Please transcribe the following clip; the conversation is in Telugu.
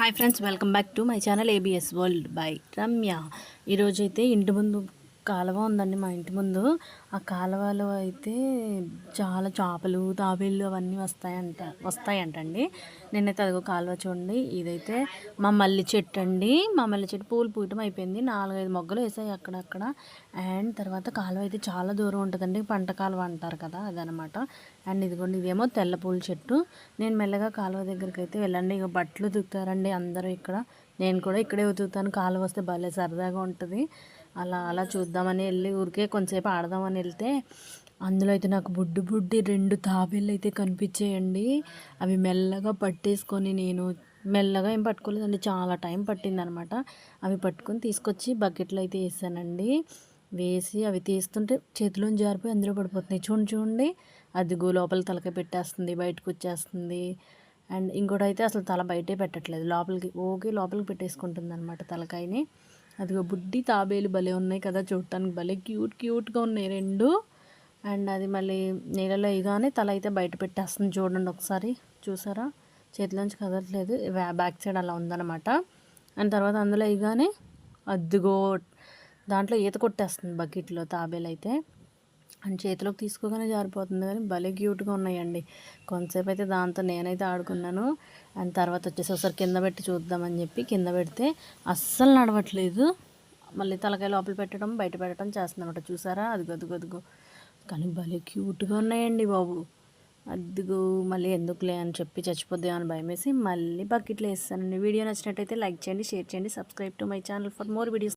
Hi friends welcome back to my channel ABS world by Ramya ఈరోజైతే ఇంటి ముందు కాలువ ఉందండి మా ఇంటి ముందు. ఆ కాలువలో అయితే చాలా చేపలు తాబేళ్ళు అవన్నీ వస్తాయంట వస్తాయంటండి. నేనైతే అదిగో కాలువ చూడండి. ఇదైతే మా మల్లి చెట్టు అండి. మా మల్లి చెట్టు పూలు పూయటం అయిపోయింది. నాలుగైదు మొగ్గలు వేసాయి అక్కడక్కడ. అండ్ తర్వాత కాలువ అయితే చాలా దూరం ఉంటుందండి. పంట కాలువ అంటారు కదా అదనమాట. అండ్ ఇదిగోండి ఇదేమో తెల్ల పూల చెట్టు. నేను మెల్లగా కాలువ దగ్గరికి అయితే వెళ్ళండి. ఇక బట్టలు ఉతుకుతారండి అందరూ ఇక్కడ. నేను కూడా ఇక్కడే ఉతుకుతాను. కాలువ వస్తే భలే సరదాగా ఉంటుంది. అలా అలా చూద్దామని వెళ్ళి ఊరికే కొంతసేపు ఆడదామని వెళ్తే అందులో అయితే నాకు బుడ్డు బుడ్డి రెండు తాబేళ్ళు అయితే కనిపించాయండి. అవి మెల్లగా పట్టేసుకొని నేను మెల్లగా ఏం పట్టుకోలేదండి చాలా టైం పట్టిందనమాట. అవి పట్టుకొని తీసుకొచ్చి బకెట్లో అయితే వేసానండి. వేసి అవి తీస్తుంటే చేతిలోని జారిపోయి అందులో పడిపోతున్నాయి. చూడండి చూడండి. అదిగో లోపల తలక పెట్టేస్తుంది బయటకు వచ్చేస్తుంది. అండ్ ఇంకోటి అయితే అసలు తల బయటే పెట్టట్లేదు. లోపలికి ఓకే లోపలికి పెట్టేసుకుంటుంది అనమాట తలకాయని. అదిగో బుడ్డి తాబేలు భలే ఉన్నాయి కదా చూడటానికి. భలే క్యూట్ క్యూట్గా ఉన్నాయి రెండు. అండ్ అది మళ్ళీ నీళ్ళలో వేయగానే తల అయితే బయట పెట్టేస్తుంది చూడండి ఒకసారి. చూసారా? చేతిలోంచి కదలట్లేదు. బ్యాక్ సైడ్ అలా ఉందన్నమాట. అండ్ తర్వాత అందులో వేయగానే అద్దుగో దాంట్లో ఈత కొట్టేస్తుంది బకెట్లో తాబేలు అయితే. అండ్ చేతిలోకి తీసుకోగానే జారిపోతుంది కానీ భలే క్యూట్గా ఉన్నాయండి. కొంతసేపు అయితే దాంతో నేనైతే ఆడుకున్నాను. అండ్ తర్వాత వచ్చేసి ఒకసారి కింద పెట్టి చూద్దామని చెప్పి కింద పెడితే అస్సలు నడవట్లేదు. మళ్ళీ తలకాయ లోపల పెట్టడం బయట పెట్టడం చేస్తుంది అనమాట చూసారా? అదిగో అదిగో అదిగో. కానీ భలే క్యూట్గా ఉన్నాయండి బాబు. అదిగో మళ్ళీ ఎందుకులే అని చెప్పి చచ్చిపోద్దాం అని భయం వేసి మళ్ళీ బకెట్లో వేస్తానండి. వీడియో నచ్చినట్టయితే లైక్ చేయండి షేర్ చేయండి subscribe to my channel for more videos.